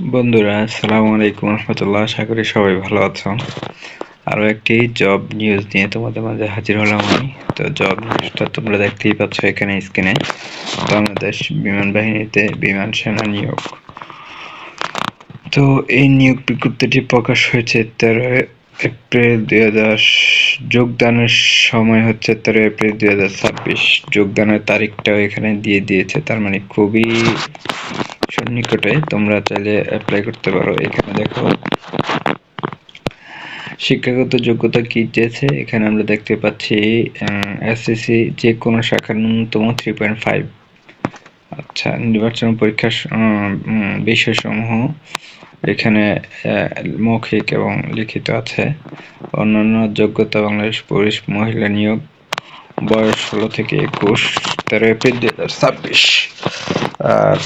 বন্ধুরা, আসসালামু আলাইকুম রহমতুল্লাহ। আশা করি সবাই ভালো আছো। আরও একটি জব নিউজ নিয়ে তোমাদের মাঝে হাজির হলাম আমি। তো জব নিউজটা তোমরা দেখতেই পাচ্ছ এখানে স্ক্রিনে বাংলাদেশ বিমান বাহিনীতে বিমান সেনা নিয়োগ। তো এই নিয়োগ বিজ্ঞপ্তিটি প্রকাশ হয়েছে তেরো এপ্রিল দুই হাজার যোগদানের সময় হচ্ছে তেরো এপ্রিল দুই হাজার ছাব্বিশ। যোগদানের তারিখটাও এখানে দিয়ে দিয়েছে। তার মানে খুবই সন্নিকটে তোমরা চাইলে অ্যাপ্লাই করতে পারো। এখানে দেখো, শিক্ষাগত যোগ্যতা কি চেয়েছে এখানে আমরা দেখতে পাচ্ছি এসএসসি যে কোনো শাখার ন্যূনতম থ্রি পয়েন্ট ফাইভ আচ্ছা নির্বাচন পরীক্ষার বিষয়সমূহ এখানে মৌখিক এবং লিখিত আছে। অন্যান্য যোগ্যতা বাংলাদেশ পুরুষ মহিলা নিয়োগ বয়স ষোলো থেকে একুশ, তেরো এপ্রিল দুই হাজার ছাব্বিশ। আর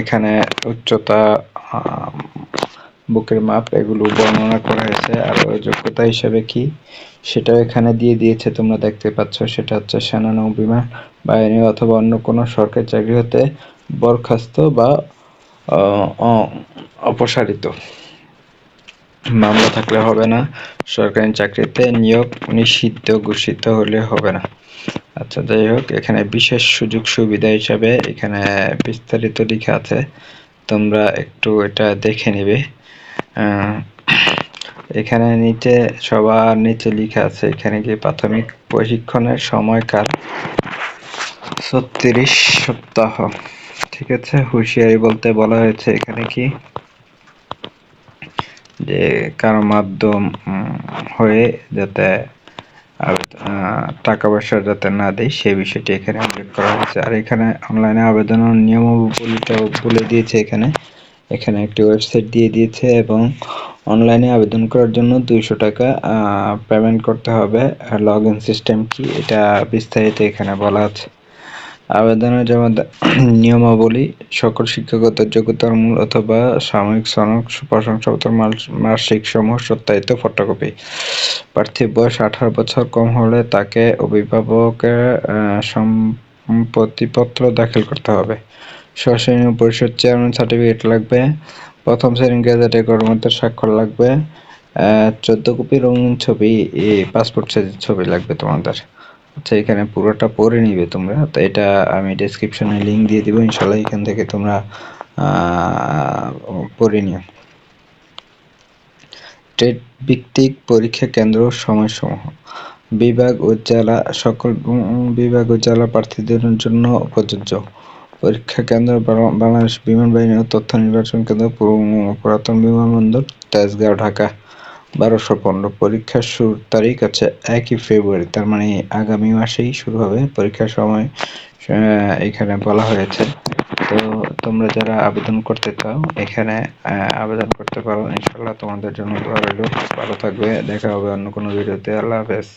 এখানে উচ্চতা বুকের মাপ এগুলো বর্ণনা করা হয়েছে। আর যোগ্যতা হিসাবে কি? সেটা এখানে দিয়ে দিয়েছে, তোমরা দেখতে পাচ্ছ। সেটা হচ্ছে সেনা নৌ বিমান বাহিনী অথবা অন্য কোনো সরকারি চাকরি হতে বরখাস্ত বা অপসারিত। মামলা থাকলে হবে না। সরকারি চাকরিতে নিয়োগ নিষিদ্ধ ঘোষিত হলে হবে না। আচ্ছা যাই হোক, এখানে বিশেষ সুযোগ সুবিধা হিসাবে এখানে বিস্তারিত লেখা আছে। তোমরা একটু এটা দেখে নিবে। এখানে নিচে, সবার নিচে লেখা আছে, এখানে কি প্রাথমিক প্রশিক্ষণের সময়কাল ছত্রিশ সপ্তাহ। ঠিক আছে, হুঁশিয়ারি বলতে বলা হয়েছে, এখানে কি? যে কারও মাধ্যম হয়ে যাতে টাকা পয়সা যাতে না দেয় সে বিষয়টি এখানে উল্লেখ করা হয়েছে। আর এখানে অনলাইনে আবেদনের নিয়মাবলীটাও বলে দিয়েছে এখানে। এখানে একটি ওয়েবসাইট দিয়ে দিয়েছে এবং অনলাইনে আবেদন করার জন্য দুইশো টাকা পেমেন্ট করতে হবে। লগ ইন সিস্টেম কি, এটা বিস্তারিত এখানে বলা আছে। আবেদনের যেমন নিয়মাবলী সকল শিক্ষাগত যোগ্যতার মূল অথবা সাময়িক সনক প্রশংসাপত্র মাসিক সমূহ, সত্যায়িত ফটোকপি। প্রার্থীর বয়স আঠারো বছর, কম হলে তাকে অভিভাবকের সম্পত্তিপত্র দাখিল করতে হবে। সশ্রেণী পরিষদ চেয়ারম্যান সার্টিফিকেট লাগবে, প্রথম শ্রেণি গ্যাজেটে কর্মকর্তার স্বাক্ষর লাগবে চোদ্দ কপি রঙিন ছবি পাসপোর্ট সাইজের ছবি লাগবে তোমাদের। আচ্ছা এখানে পুরোটা পড়ে নিবে তোমরা। তো এটা আমি ডেসক্রিপশনে লিঙ্ক দিয়ে দিব ইনশাল্লাহ এখান থেকে তোমরা পড়ে নিও। ট্রেড ভিত্তিক পরীক্ষা কেন্দ্র সময়সমূহ। বিভাগ ও জেলা, সকল বিভাগ ও জেলা প্রার্থীদের জন্য প্রযোজ্য। পরীক্ষা কেন্দ্র বাংলাদেশ বিমান বাহিনী ও তথ্য নির্বাচন কেন্দ্র পুরাতন বিমানবন্দর, তেজগাঁও, ঢাকা। বারোশো পনেরো পরীক্ষার শুরুর তারিখ আছে একই ফেব্রুয়ারি, তার মানে আগামী মাসেই শুরু হবে পরীক্ষার সময় এখানে বলা হয়েছে। তো তোমরা যারা আবেদন করতে চাও, এখানে আবেদন করতে পারো। ইনশাল্লাহ তোমাদের জন্য ভালো থাকবে, দেখা হবে অন্য কোনো ভিডিওতে। আল্লাহ হাফেজ।